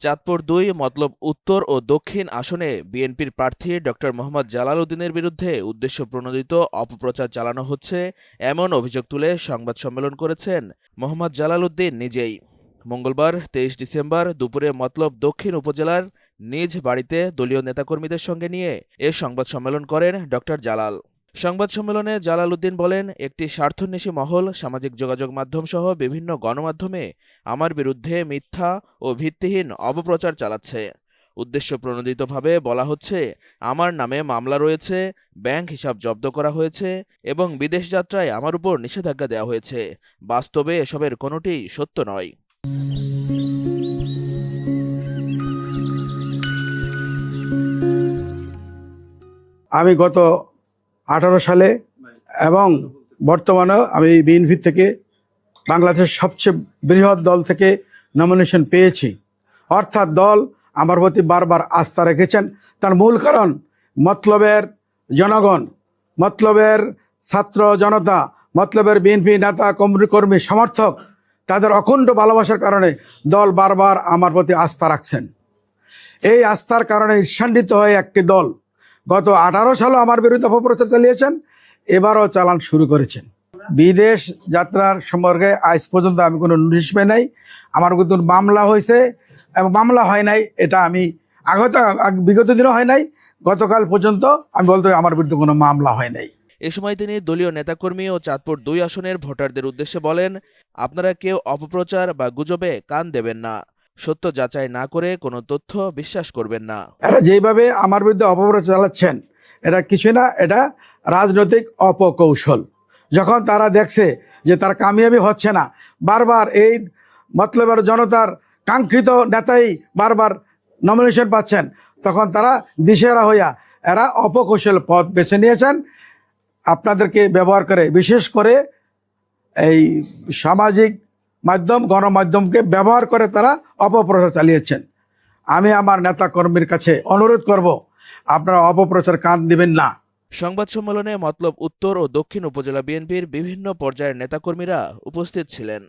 চাঁদপুর দুই, মতলব উত্তর ও দক্ষিণ আসনে বিএনপির প্রার্থী ড মোহাম্মদ জালাল উদ্দিনের বিরুদ্ধে উদ্দেশ্য প্রণোদিত অপপ্রচার চালানো হচ্ছে এমন অভিযোগ তুলে সংবাদ সম্মেলন করেছেন মোহাম্মদ জালাল উদ্দিন নিজেই। মঙ্গলবার, তেইশ ডিসেম্বর দুপুরে মতলব দক্ষিণ উপজেলার নিজ বাড়িতে দলীয় নেতাকর্মীদের সঙ্গে নিয়ে এ সংবাদ সম্মেলন করেন ড জালাল। সংবাদ সম্মেলনে জালাল উদ্দিন বলেন, একটি স্বার্থন্বেষী মহল সামাজিক যোগাযোগ মাধ্যম সহ বিভিন্ন গণমাধ্যমে আমার বিরুদ্ধে মিথ্যা ও ভিত্তিহীন অপপ্রচার চালাচ্ছে। উদ্দেশ্য প্রণোদিতভাবে বলা হচ্ছে, আমার নামে মামলা রয়েছে, ব্যাংক হিসাব জব্দ করা হয়েছে এবং বিদেশ যাত্রায় আমার উপর নিষেধাজ্ঞা দেওয়া হয়েছে। বাস্তবে এসবের কোনোটিই সত্য নয়। আমি গত আঠারো সালে এবং বর্তমানেও আমি বিএনপি থেকে বাংলাদেশের সবচেয়ে বৃহৎ দল থেকে নমিনেশন পেয়েছি। অর্থাৎ দল আমার প্রতি বারবার আস্থা রেখেছেন। তার মূল কারণ মতলবের জনগণ, মতলবের ছাত্র জনতা, মতলবের বিএনপি নেতা, কর্মী কর্মী, সমর্থক, তাদের অখণ্ড ভালোবাসার কারণে দল বারবার আমার প্রতি আস্থা রাখছেন। এই আস্থার কারণে ঈর্ষান্বিত হয়ে একটি দল গত আঠারো সালে আমার বিরুদ্ধে অপপ্রচার চালিয়েছেন, এবারও চালান শুরু করেছেন। বিদেশ যাত্রার সম্পর্কে আজ পর্যন্ত আমি কোনো নোটিশ পাই নাই। আমার কিন্তু মামলা হয়েছে এবং মামলা হয় নাই, এটা আমি আগত বিগত দিনও হয় নাই, গতকাল পর্যন্ত আমি বলতে আমার বিরুদ্ধে কোনো মামলা হয় নাই। এ সময় তিনি দলীয় নেতাকর্মী ও চাঁদপুর দুই আসনের ভোটারদের উদ্দেশ্যে বলেন, আপনারা কেউ অপপ্রচার বা গুজবে কান দেবেন না। সত্য যাচাই না করে কোনো তথ্য বিশ্বাস করবেন না। এরা যেইভাবে আমার বিরুদ্ধে অপপ্রচার চালাচ্ছেন, এটা কিছু না, এটা রাজনৈতিক অপকৌশল। যখন তারা দেখছে যে তার কামিয়াবি হচ্ছে না, বারবার এই মতলবের জনতার কাঙ্ক্ষিত নেতাই বারবার নমিনেশন পাচ্ছেন, তখন তারা দিশেরা হইয়া এরা অপকৌশল পথ বেছে নিয়েছেন। আপনাদেরকে ব্যবহার করে, বিশেষ করে এই সামাজিক মাধ্যম, গণমাধ্যমকে ব্যবহার করে তারা অপপ্রচার চালিয়েছেন। আমি আমার নেতা কর্মীর কাছে অনুরোধ করব, আপনারা অপপ্রচার কান দিবেন না। সংবাদ সম্মেলনে মতলব উত্তর ও দক্ষিণ উপজেলা বিএনপির বিভিন্ন পর্যায়ের নেতাকর্মীরা উপস্থিত ছিলেন।